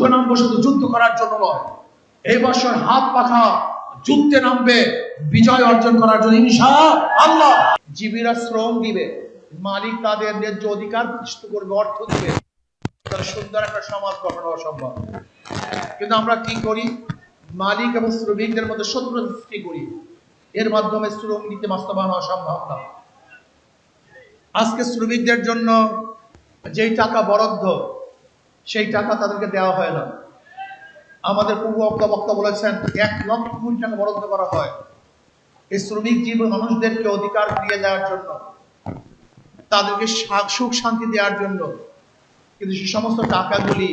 যুদ্ধ নামবো শুধু যুদ্ধ করার জন্য নয়। এই বছর হাত পাখা যুদ্ধে নামবে, বিজয় অর্জন করার জন্য ইনশা আল্লাহ জীবীরা শ্রম দিবে, মালিক তাদের ন্যায্য অধিকার প্রতিষ্ঠিত করবে, অর্থ দিবে। তাহলে সুন্দর একটা সমাজ গঠন হওয়া সম্ভব। কিন্তু আমরা কি করি? মালিক এবং শ্রমিকদের মধ্যে শত্রুতা সৃষ্টি করি। এর মাধ্যমে শ্রম নীতি বাস্তবায়ন হওয়া সম্ভব না। আজকে শ্রমিকদের জন্য যেই টাকা বরাদ্দ সেই টাকা তাদেরকে দেওয়া হয় না। আমাদের পূর্ব বক্তা বলেছেন, এক লক্ষ কোটি টাকা বরাদ্দ করা হয়। এই শ্রমিক জীবন মানুষদেরকে অধিকার ফিরিয়ে দেওয়ার জন্য, তাদেরকে সুখ শান্তি দেওয়ার জন্য। কিন্তু সে সমস্ত টাকাগুলি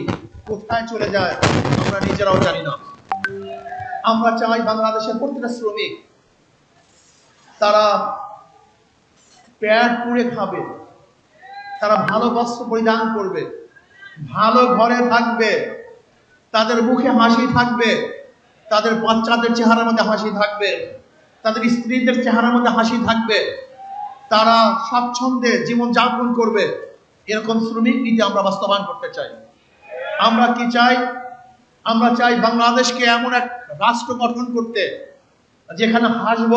কোথায় চলে যায়, আমরা নিজেরাও জানি না। আমরা চাই বাংলাদেশের প্রতিটা শ্রমিক, তারা পেট পুড়ে খাবে, তারা ভালো বস্ত্র পরিধান করবে। ভালো ঘরে থাকবে, তাদের মুখে হাসি থাকবে, তাদের বাচ্চাদের চেহারার মধ্যে হাসি থাকবে, তাদের স্ত্রীদের চেহারার মধ্যে হাসি থাকবে, তারা স্বাচ্ছন্দ্যে জীবন যাপন করবে। এরকম শ্রমিক নীতি আমরা বাস্তবায়ন করতে চাই। আমরা কি চাই? আমরা চাই বাংলাদেশকে এমন এক রাষ্ট্র গঠন করতে, যেখানে হাসব,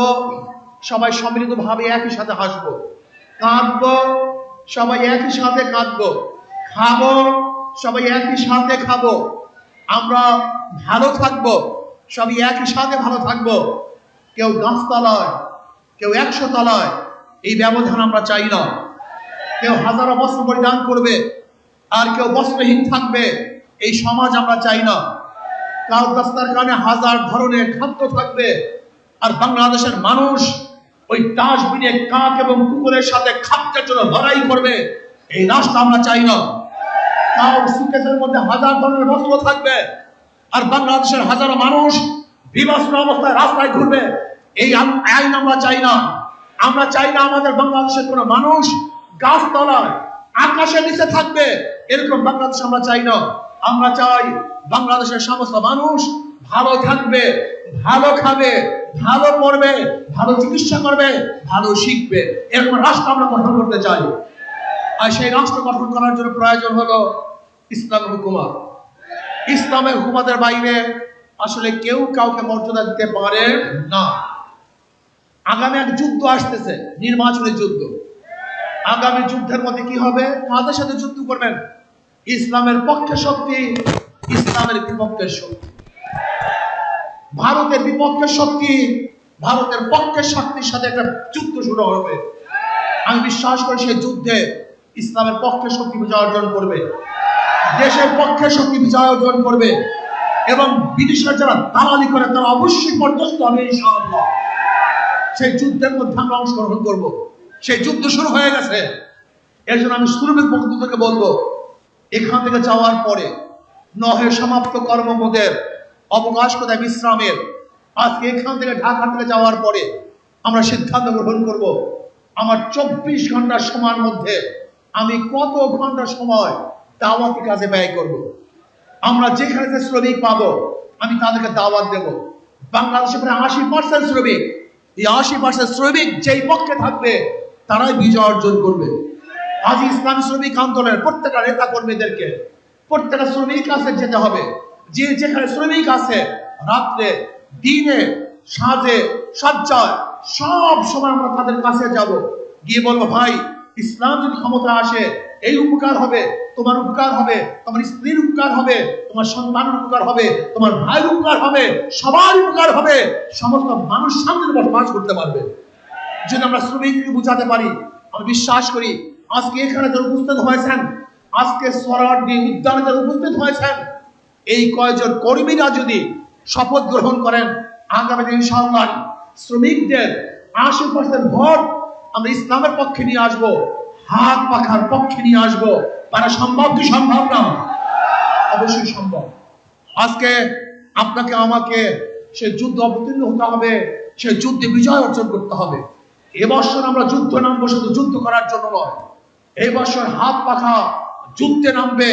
সবাই সম্মিলিতভাবে একই সাথে হাসবো। কাঁদবো, সবাই একই সাথে কাঁদবো। খাব সবাই একই সাথে খাব। আমরা ভালো থাকব। সবাই একই সাথে ভালো থাকব। কেউ গাছতলায়, কেউ একশো তলায়, এই ব্যবধান আমরা চাই না। কেউ হাজারো বস্ত্র পরিধান করবে, আর কেউ বস্ত্রহীন থাকবে, এই সমাজ আমরা চাই না। কাল রাস্তার কারণে হাজার ধরনের খাদ্য থাকবে, আর বাংলাদেশের মানুষ ওই ডাস্টবিনে কাক এবং কুকুরের সাথে খাদ্যের জন্য লড়াই করবে, এই রাষ্ট্র আমরা চাই না। সুকেশের মধ্যে হাজার ধরনের বস্ত্র থাকবে। আর বাংলাদেশের হাজারো মানুষ অবস্থায় রাস্তায় ঘুরবে। এই আইন- আমরা চাই না। আমরা চাই না আমাদের বাংলাদেশের মানুষ আকাশের নিচে থাকবে। এরকম বাংলাদেশ আমরা চাই না। আমরা চাই বাংলাদেশের সমস্ত মানুষ ভালো থাকবে, ভালো খাবে, ভালো পড়বে, ভালো চিকিৎসা করবে, ভালো শিখবে। এরকম রাষ্ট্র আমরা গঠন করতে চাই। আর সেই রাষ্ট্র গঠন করার জন্য প্রয়োজন হলো ইসলাম হুকুমত। ইসলামের হুকুমতের বাইরে আসলে কেউ কাউকে মর্যাদা দিতে পারে না। আগামী এক যুদ্ধ আসতেছে, নির্বাচনী যুদ্ধ। আগামী যুদ্ধের মধ্যে কি হবে? কাদের সাথে যুদ্ধ করবেন? ইসলামের পক্ষে শক্তি, ইসলামের বিপক্ষে শক্তি। ভারতের বিপক্ষে শক্তি, ভারতের পক্ষের শক্তির সাথে একটা যুদ্ধ শুরু হবে। আমি বিশ্বাস করি সেই যুদ্ধে ইসলামের পক্ষে শক্তি বিজয় অর্জন করবে, দেশের পক্ষে শক্তি বিজয় অর্জন করবে, এবং বিদেশের যারা দালালি করে, তারা অবশ্যই পর্যস্ত হবে ইনশাআল্লাহ। সেই যুদ্ধের মধ্যে আমরা অংশগ্রহণ করব। সেই যুদ্ধ শুরু হয়ে গেছে। এর জন্য আমি শ্রমিক বন্ধু থেকে বলব, এখান থেকে যাওয়ার পরে নহে সমাপ্ত কর্মবোধের অবকাশ কোথায়? বিশ্রামের। আজকে এখান থেকে ঢাকা থেকে যাওয়ার পরে আমরা সিদ্ধান্ত গ্রহণ করব, আমার চব্বিশ ঘণ্টার সময়ের মধ্যে আমি কত ঘণ্টা সময় দাওয়াতি কাজে ব্যয় করব। আমরা যেখানে যে শ্রমিক পাবো, আমি তাদেরকে দাওয়াত দেব। বাংলাদেশে প্রায় আশি পার্সেন্ট শ্রমিক। এই আশি পার্সেন্ট শ্রমিক যেই পক্ষে থাকবে, তারাই বিজয় অর্জন করবে। আজ ইসলামী শ্রমিক আন্দোলনের প্রত্যেকটা নেতা কর্মীদেরকে প্রত্যেকটা শ্রমিক কাছে যেতে হবে। যে যেখানে শ্রমিক আছে, রাত্রে, দিনে, সাজে, সজ্জায়, সব সময় আমরা তাদের কাছে যাব। গিয়ে বলব, ভাই ইসলাম যদি ক্ষমতা আসে, এই উপকার হবে, তোমার উপকার হবে, তোমার স্ত্রীর উপকার হবে, তোমার সন্তানের উপকার হবে, তোমার ভাইয়ের উপকার হবে, সবার উপকার হবে, সমস্ত মানুষ শান্তিতে বসবাস করতে পারবে। যদি আমরা শ্রমিককে বুঝাতে পারি, আমি বিশ্বাস করি, আজকে এখানে যারা উপস্থিত হয়েছেন, আজকে সরার্দি উদ্যানে যারা উপস্থিত হয়েছেন, এই কয়েকজন কর্মীরা যদি শপথ গ্রহণ করেন, আগামী দিন ইনশাআল্লাহ শ্রমিকদের আশি পার্সেন্ট ভোট আমরা ইসলামের পক্ষে নিয়ে আসব। হাত পাখার পক্ষে নিয়ে আসব। তারা সম্ভব কি সম্ভব না? অবশ্যই সম্ভব। আজকে আপনাকে, আমাকে সে যুদ্ধ অবতীর্ণ হতে হবে, সে যুদ্ধে বিজয় অর্জন করতে হবে। এবছর আমরা যুদ্ধ নামবো, শুধু যুদ্ধ করার জন্য নয়। এই বছর হাত পাখা যুদ্ধে নামবে,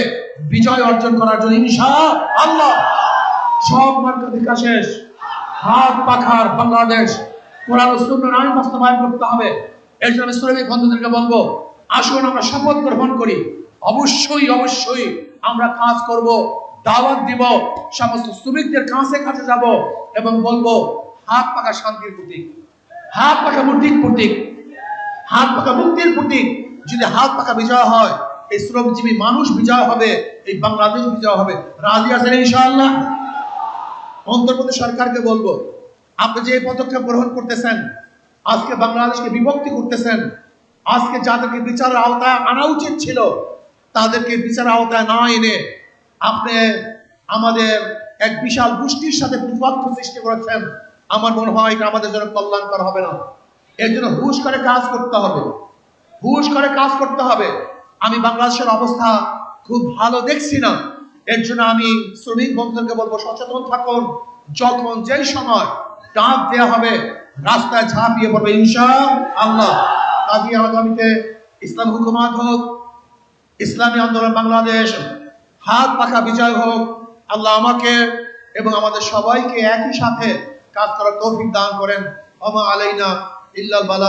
বিজয় অর্জন করার জন্য ইনশা আল্লাহ সব মার্কা দেখা শেষ। হাত পাখার বাংলাদেশ, কোরআন ও সুন্নাহর আইন বাস্তবায়ন করতে হবে। এর জন্য শ্রমিক বন্ধুদেরকে বলব, আসুন আমরা শপথ গ্রহণ করি। অবশ্যই অবশ্যই আমরা কাজ করব, দাওয়াত দিব, সমস্ত শ্রমিকদের কাছে কাছে যাব এবং বলব, হাত পাকা শান্তির প্রতীক, হাত পাকা মুক্তির প্রতীক, হাত পাকা মুক্তির প্রতীক। যদি হাত পাকা বিজয় হয়, এই শ্রমজীবী মানুষ বিজয় হবে, এই বাংলাদেশ বিজয় হবে। রাজি আছেন ইনশাআল্লাহ? অন্তর্বর্তী সরকারকে বলব, আপনি যে পদক্ষেপ গ্রহণ করতেছেন আজকে বাংলাদেশকে বিভক্তি করতেছেন। আজকে যাদেরকে বিচারের আওতায় আনা উচিত ছিল, তাদেরকে বিচারের আওতায় না এনে আপনি আমাদের এক বিশাল গোষ্ঠীর সাথে বিপক্ষ সৃষ্টি করেছেন। আমার মনে হয় এটা আমাদের জন্য কল্যাণকর হবে না। এর জন্য হুশ করে কাজ করতে হবে। হুশ করে কাজ করতে হবে। আমি বাংলাদেশের অবস্থা খুব ভালো দেখছি না। এর জন্য আমি শ্রমিক বন্ধুদেরকে বলব, সচেতন থাকুন। যখন যেই সময় ডাক দেওয়া হবে রাস্তায় ঝাঁপিয়ে পড়বে ইনশা আল্লাহ, কাজী ইসলাম হুকুমাত হোক, ইসলামী আন্দোলন বাংলাদেশ, হাত পাখা বিজয় হোক, আল্লাহ আমাকে এবং আমাদের সবাইকে একই সাথে কাজ করার তৌফিক দান করেন। অমা আলাইনা ইল্লাল বালা।